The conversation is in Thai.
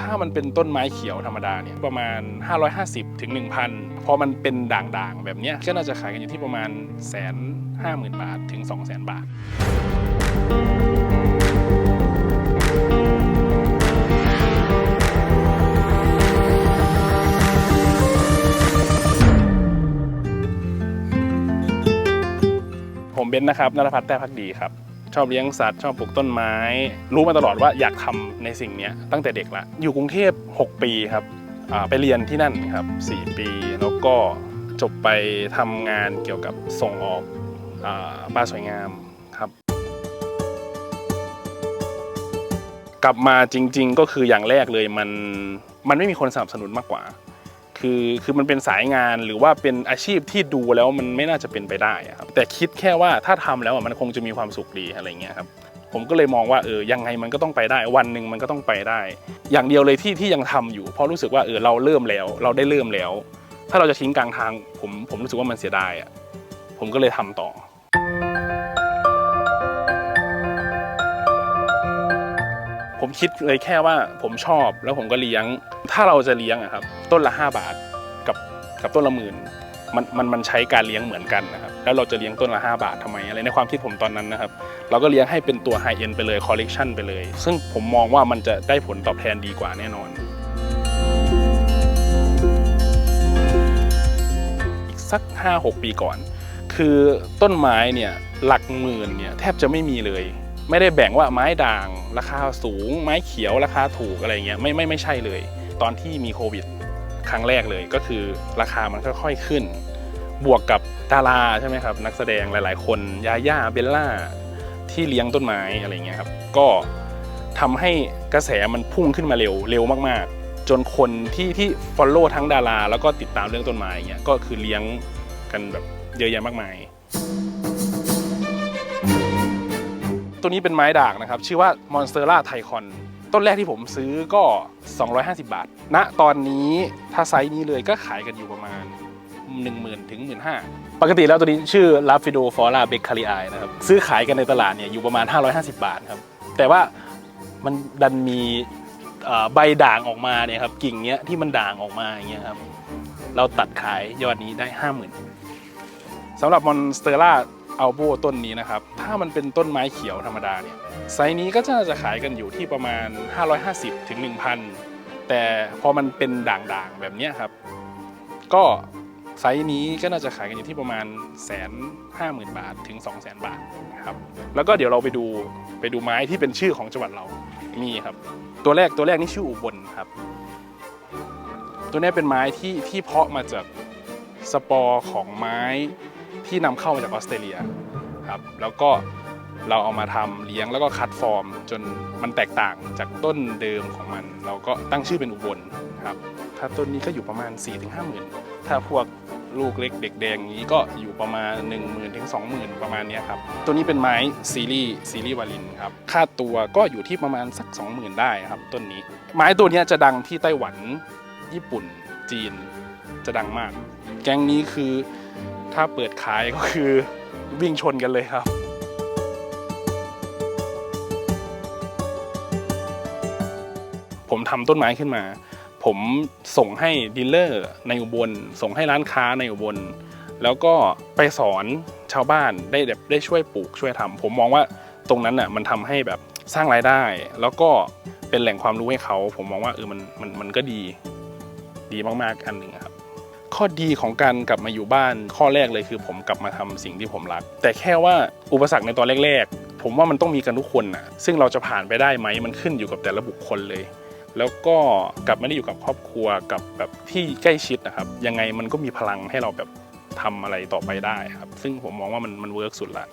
ถ้ามันเป็นต้นไม้เขียวธรรมดาเนี่ยประมาณ 550ถึง1,000พอมันเป็นด่างๆ แบบนี้ก็น่าจะขายกันอยู่ที่ประมาณแสนห้าหมื่นบาทถึง 2 0 0 0 0 0บาทผมเบนซ์นะครับนรพัฒน์แต้พักดีครับ ชอบเลี้ยงสัตว์ชอบปลูกต้นไม้ รู้มาตลอดว่าอยากทำในสิ่งนี้ตั้งแต่เด็กละ อยู่กรุงเทพ 6 ปีครับไปเรียนที่นั่นครับ 4 ปี แล้วก็จบไปทำงานเกี่ยวกับส่งออกอาปลาสวยงามครับ กลับมาจริง ๆ ก็คืออย่างแรกเลยมันมันไม่มีคนสนับสนุนมากกว่า คือคือมันเป็นสายงานหรือว่าเป็นอาชีพที่ดูแล้วมันไม่น่าจะเป็นไปได้ครับแต่คิดแค่ว่าถ้าทำแล้วมันคงจะมีความสุขดีอะไรเงี้ยครับผมก็เลยมองว่าเออยังไงมันก็ต้องไปได้วันหนึ่งมันก็ต้องไปได้ อย่างเดียวเลยที่ที่ยังทำอยู่ เพราะรู้สึกว่าเออเราเริ่มแล้ว เราได้เริ่มแล้ว ถ้าเราจะทิ้งกลางทางผมผมรู้สึกว่ามันเสียดายอะผมก็เลยทำต่อ ผมคิดเลยแค่ว่าผมชอบแล้วผมก็เลี้ยง ถ้าเราจะเลี้ยงอะครับ ต้นละ 5 บาทกับกับต้นละหมื่นมันมันมันใช้การเลี้ยงเหมือนกันนะครับ แล้วเราจะเลี้ยงต้นละ 5 บาททำไมอะไรในความคิดผมตอนนั้นนะครับ เราก็เลี้ยงให้เป็นตัวไฮเอ็นไปเลยคอลเลกชันไปเลย ซึ่งผมมองว่ามันจะได้ผลตอบแทนดีกว่าแน่นอนอีกสัก 5-6 ปีก่อน คือต้นไม้เนี่ยหลักหมื่นเนี่ยแทบจะไม่มีเลย ไม่ได้แบ่งว่าไม้ด่างราคาสูง ไม้เขียวราคาถูกอะไรเงี้ยไม่ไม่ไม่ใช่เลย ตอนที่มีโควิดครั้งแรกเลยก็คือราคามันค่อยๆขึ้น บวกกับดาราใช่ไหมครับ นักแสดงหลายๆ คนยาย่าเบลล่าที่เลี้ยงต้นไม้อะไรเงี้ยครับก็ทำให้กระแสมันพุ่งขึ้นมาเร็วเร็วมากๆ จนคนที่ที่ follow ทั้งดารา แล้วก็ติดตามเรื่องต้นไม้เงี้ยก็คือเลี้ยงกันแบบเยอะแยะมากมาย ตัวนี้เป็นไม้ด่างนะครับ ชื่อว่า Monstera t h a i c o n ต้นแรกที่ผมซื้อก็ 250 บาทณตอนนี้ถ้าไซส์นี้เลยก็ขายกันอยู่ประมาณ 10,000 ถึง 15,000 ปกติแล้วตัวนี้ชื่อ Rafido Flora b e c c a r i i นะครับ ซื้อขายกันในตลาดเนี่ยอยู่ประมาณ 550 บาทครับ แต่ว่ามันดันมีใบด่างออกมาเนี่ยครับกิ่งเนี้ยที่มันด่างออกมาอย่างเงี้ยครับเราตัดขายยอดนี้ได้ 50,000สำหรับ Monstera a l b o ต้ อัลโบต้นนี้นะครับ ถ้ามันเป็นต้นไม้เขียวธรรมดาเนี่ยไซส์นี้ก็จะจะขายกันอยู่ที่ประมาณ 550ถึง1,000 แต่พอมันเป็นด่างๆแบบนี้ครับ ก็ไซส์นี้ก็น่าจะขายกันอยู่ที่ประมาณแสนห้าหมื่นบาทถึง2 0 0 0 0 0บาทครับแล้วก็เดี๋ยวเราไปดูไปดูไม้ที่เป็นชื่อของจังหวัดเรามีครับ ตัวแรกตัวแรกนี่ชื่ออุบลครับ ตัวนี้เป็นไม้ที่ที่เพาะมาจากสปอร์ของไม้ ที่นำเข้ามาจากออสเตรเลียครับแล้วก็เราเอามาทำเลี้ยงแล้วก็คัดฟอร์ม จนมันแตกต่างจากต้นเดิมของมัน เราก็ตั้งชื่อเป็นอุบลครับถ้าต้นนี้ก็อยู่ประมาณ 4-5ถึงห้าหมื่นถ้าพวกลูกเล็กเด็กแดงนี้ก็อยู่ประมาณ 1 0,000 ถึง 20,000 ประมาณนี้ครับ ตัวนี้เป็นไม้ซีรีส์ซีรีส์วาลินครับ ค่าตัวก็อยู่ที่ประมาณสัก 20,000 ได้ครับ ต้นนี้ ไม้ตัวนี้จะดังที่ไต้หวัน ญี่ปุ่น จีน จะดังมาก แกงนี้คือ ถ้าเปิดขายก็คือวิ่งชนกันเลยครับผมทำต้นไม้ขึ้นมา ผมส่งให้ดีลเลอร์ในอุบล ส่งให้ร้านค้าในอุบล แล้วก็ไปสอนชาวบ้านได้แบบได้ช่วยปลูกช่วยทำผมมองว่าตรงนั้นน่ะมันทำให้แบบสร้างรายได้ แล้วก็เป็นแหล่งความรู้ให้เขา ผมมองว่าเออมันมันมันก็ดี ดีมากๆอันหนึ่งอะ ข้อดีของการกลับมาอยู่บ้านข้อแรกเลยคือผมกลับมาทำสิ่งที่ผมรัก แต่แค่ว่าอุปสรรคในตอนแรก ๆ ผมว่ามันต้องมีกันทุกคนนะซึ่งเราจะผ่านไปได้ไหมมันขึ้นอยู่กับแต่ละบุคคลเลย แล้วก็กลับไม่ได้อยู่กับครอบครัวกับแบบที่ใกล้ชิดนะครับยังไงมันก็มีพลังให้เราแบบทำอะไรต่อไปได้ครับ ซึ่งผมมองว่ามันมันเวิร์กสุดละ